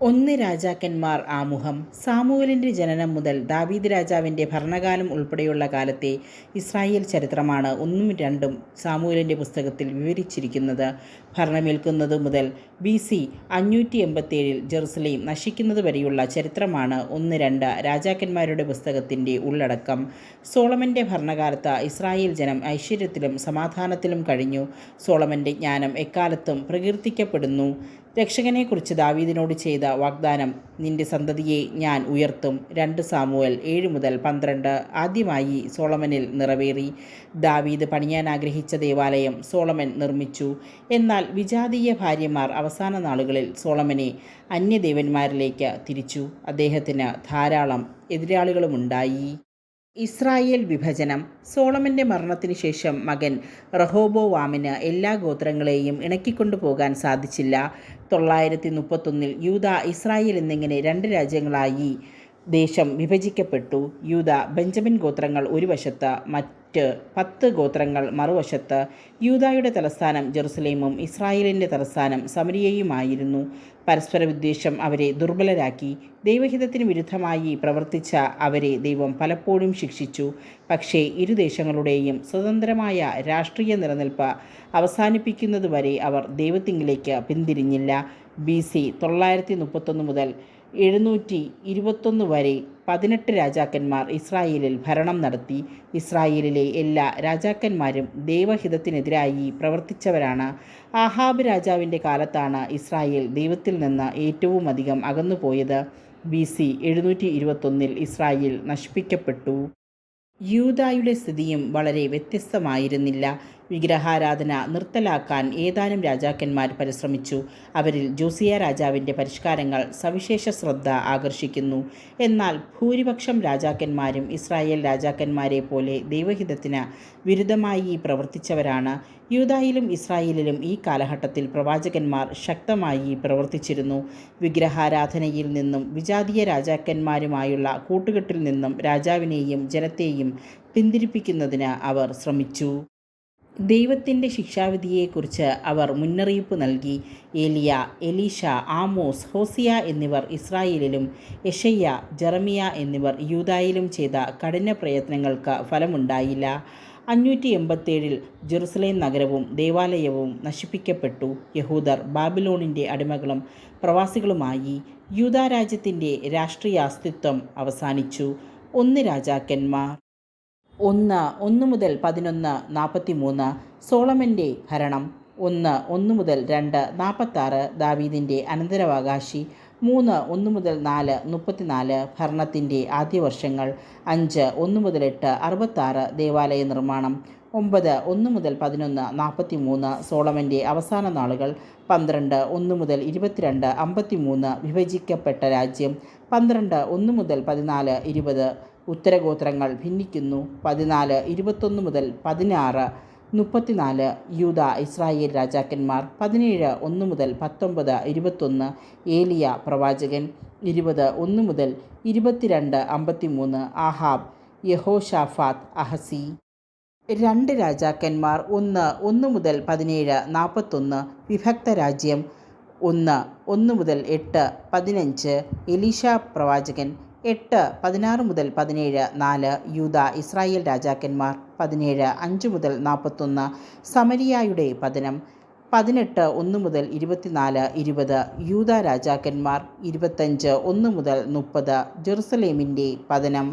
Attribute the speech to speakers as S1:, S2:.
S1: ഒന്ന് രാജാക്കന്മാർ ആമുഖം. സാമുവലിന്റെ ജനനം മുതൽ ദാവീദ് രാജാവിന്റെ ഭരണകാലം ഉൾപ്പെടെയുള്ള കാലത്തെ ഇസ്രായേൽ ചരിത്രമാണ് ഒന്നും രണ്ടും സാമുവലിന്റെ പുസ്തകത്തിൽ വിവരിച്ചിരിക്കുന്നത്. ഭരണമേൽക്കുന്നത് മുതൽ ബി സി അഞ്ഞൂറ്റി എൺപത്തിയേഴിൽ ജെറുസലേം നശിക്കുന്നത് വരെയുള്ള ചരിത്രമാണ് ഒന്ന് രണ്ട് രാജാക്കന്മാരുടെ പുസ്തകത്തിന്റെ ഉള്ളടക്കം. സോളമന്റെ ഭരണകാലത്ത് ഇസ്രായേൽ ജനം ഐശ്വര്യത്തിലും സമാധാനത്തിലും കഴിഞ്ഞു. സോളമന്റെ ജ്ഞാനം എക്കാലത്തും പ്രകീർത്തിക്കപ്പെടുന്നു. രക്ഷകനെക്കുറിച്ച് ദാവീദിനോട് ചെയ്ത വാഗ്ദാനം നിന്റെ സന്തതിയെ ഞാൻ ഉയർത്തും രണ്ട് സാമുവൽ ഏഴ് മുതൽ പന്ത്രണ്ട് ആദ്യമായി സോളമനിൽ നിറവേറി. ദാവീദ് പണിയാൻ ആഗ്രഹിച്ച ദേവാലയം സോളമൻ നിർമ്മിച്ചു. എന്നാൽ വിജാതീയ ഭാര്യമാർ അവസാന നാളുകളിൽ സോളമനെ അന്യദേവന്മാരിലേക്ക് തിരിച്ചു. അദ്ദേഹത്തിന് ധാരാളം എതിരാളികളുമുണ്ടായി. ഇസ്രായേൽ വിഭജനം. സോളമന്റെ മരണത്തിന് ശേഷം മകൻ റഹോബോവാമിന് എല്ലാ ഗോത്രങ്ങളെയും ഇണക്കിക്കൊണ്ടു പോകാൻ സാധിച്ചില്ല. തൊള്ളായിരത്തി മുപ്പത്തൊന്നിൽ യൂത ഇസ്രായേൽ എന്നിങ്ങനെ രണ്ട് രാജ്യങ്ങളായി ദേശം വിഭജിക്കപ്പെട്ടു. യൂത ബെഞ്ചമിൻ ഗോത്രങ്ങൾ ഒരു വശത്ത് മറ്റ് പത്ത് ഗോത്രങ്ങൾ മറുവശത്ത് യൂതായുടെ തലസ്ഥാനം ജെറുസലേമും ഇസ്രായേലിന്റെ തലസ്ഥാനം സമരിയയുമായിരുന്നു. പരസ്പര വിദ്വേഷം അവരെ ദുർബലരാക്കി ദൈവഹിതത്തിന് വിരുദ്ധമായി പ്രവർത്തിച്ച അവരെ ദൈവം പലപ്പോഴും ശിക്ഷിച്ചു. പക്ഷേ ഇരു ദേശങ്ങളുടെയും സ്വതന്ത്രമായ രാഷ്ട്രീയ നിലനിൽപ്പ് അവസാനിപ്പിക്കുന്നതുവരെ അവർ ദൈവത്തിങ്കിലേക്ക് പിന്തിരിഞ്ഞില്ല. ബി സി തൊള്ളായിരത്തി മുതൽ എഴുന്നൂറ്റി ഇരുപത്തൊന്ന് വരെ പതിനെട്ട് രാജാക്കന്മാർ ഇസ്രായേലിൽ ഭരണം നടത്തി. ഇസ്രായേലിലെ എല്ലാ രാജാക്കന്മാരും ദൈവഹിതത്തിനെതിരായി പ്രവർത്തിച്ചവരാണ്. ആഹാബ് രാജാവിന്റെ കാലത്താണ് ഇസ്രായേൽ ദൈവത്തിൽ നിന്ന് ഏറ്റവും അധികം അകന്നുപോയത്. ബി സി എഴുന്നൂറ്റി ഇരുപത്തൊന്നിൽ ഇസ്രായേൽ നശിപ്പിക്കപ്പെട്ടു. യൂതായുടെ സ്ഥിതിയും വളരെ വ്യത്യസ്തമായിരുന്നില്ല. വിഗ്രഹാരാധന നിർത്തലാക്കാൻ ഏതാനും രാജാക്കന്മാർ പരിശ്രമിച്ചു. അവരിൽ ജോസിയ രാജാവിന്റെ പരിഷ്കാരങ്ങൾ സവിശേഷ ശ്രദ്ധ ആകർഷിക്കുന്നു. എന്നാൽ ഭൂരിപക്ഷം രാജാക്കന്മാരും ഇസ്രായേൽ രാജാക്കന്മാരെ പോലെ ദൈവഹിതത്തിന് വിരുദ്ധമായി പ്രവർത്തിച്ചവരാണ്. യൂതായിലും ഇസ്രായേലിലും ഈ കാലഘട്ടത്തിൽ പ്രവാചകന്മാർ ശക്തമായി പ്രവർത്തിച്ചിരുന്നു. വിഗ്രഹാരാധനയിൽ നിന്നും വിജാതീയ രാജാക്കന്മാരുമായുള്ള കൂട്ടുകെട്ടിൽ നിന്നും രാജാവിനെയും ജനത്തെയും പിന്തിരിപ്പിക്കുന്നതിന് അവർ ശ്രമിച്ചു. ദൈവത്തിന്റെ ശിക്ഷാവിധിയെക്കുറിച്ച് അവർ മുന്നറിയിപ്പ് നൽകി. ഏലിയ എലീഷ ആമോസ് ഹോസിയ എന്നിവർ ഇസ്രായേലിലും യഷയ്യ ജെറമിയ എന്നിവർ യൂതായിലും ചെയ്ത കഠിന പ്രയത്നങ്ങൾക്ക് ഫലമുണ്ടായില്ല. അഞ്ഞൂറ്റി എൺപത്തേഴിൽ ജെറുസലേം നഗരവും ദേവാലയവും നശിപ്പിക്കപ്പെട്ടു. യഹൂദർ ബാബിലോണിന്റെ അടിമകളും പ്രവാസികളുമായി യൂതാരാജ്യത്തിന്റെ രാഷ്ട്രീയാസ്തിത്വം അവസാനിച്ചു. ഒന്ന് രാജാക്കന്മാർ. ഒന്ന് ഒന്ന് മുതൽ പതിനൊന്ന് നാൽപ്പത്തി മൂന്ന് സോളമന്റെ ഭരണം ഒന്ന് ഒന്ന് മുതൽ രണ്ട് നാൽപ്പത്താറ് ദാവീദിന്റെ അനന്തരാവകാശി. മൂന്ന് ഒന്ന് മുതൽ നാല് മുപ്പത്തിനാല് ഭരണത്തിന്റെ ആദ്യ വർഷങ്ങൾ അഞ്ച് ഒന്ന് മുതൽ എട്ട് അറുപത്താറ് ദേവാലയ നിർമ്മാണം. ഒമ്പത് ഒന്ന് മുതൽ പതിനൊന്ന് നാൽപ്പത്തി മൂന്ന് സോളമന്റെ അവസാന നാളുകൾ. പന്ത്രണ്ട് ഒന്ന് മുതൽ ഇരുപത്തിരണ്ട് അമ്പത്തി മൂന്ന് വിഭജിക്കപ്പെട്ട രാജ്യം. പന്ത്രണ്ട് ഒന്ന് മുതൽ പതിനാല് ഇരുപത് ഉത്തരഗോത്രങ്ങൾ ഭിന്നിക്കുന്നു. പതിനാല് ഇരുപത്തൊന്ന് മുതൽ പതിനാറ് മുപ്പത്തിനാല് യൂത ഇസ്രായേൽ രാജാക്കന്മാർ പതിനേഴ് ഒന്ന് മുതൽ പത്തൊമ്പത് ഇരുപത്തൊന്ന് ഏലിയ പ്രവാചകൻ ഇരുപത് ഒന്ന് മുതൽ ഇരുപത്തിരണ്ട് അമ്പത്തിമൂന്ന് ആഹാബ് യഹോഷാഫാത്ത് അഹസി. രണ്ട് രാജാക്കന്മാർ ഒന്ന് ഒന്ന് മുതൽ പതിനേഴ് നാൽപ്പത്തൊന്ന് വിഭക്ത രാജ്യം ഒന്ന് ഒന്ന് മുതൽ എട്ട് പതിനഞ്ച് എലീഷ പ്രവാചകൻ എട്ട് പതിനാറ് മുതൽ പതിനേഴ് നാല് യൂത ഇസ്രായേൽ രാജാക്കന്മാർ പതിനേഴ് അഞ്ച് മുതൽ നാൽപ്പത്തൊന്ന് സമരിയായുടെ പതനം പതിനെട്ട് ഒന്ന് മുതൽ ഇരുപത്തിനാല് ഇരുപത് യൂത രാജാക്കന്മാർ ഇരുപത്തഞ്ച് ഒന്ന് മുതൽ മുപ്പത് ജെറുസലേമിന്റെ പതനം.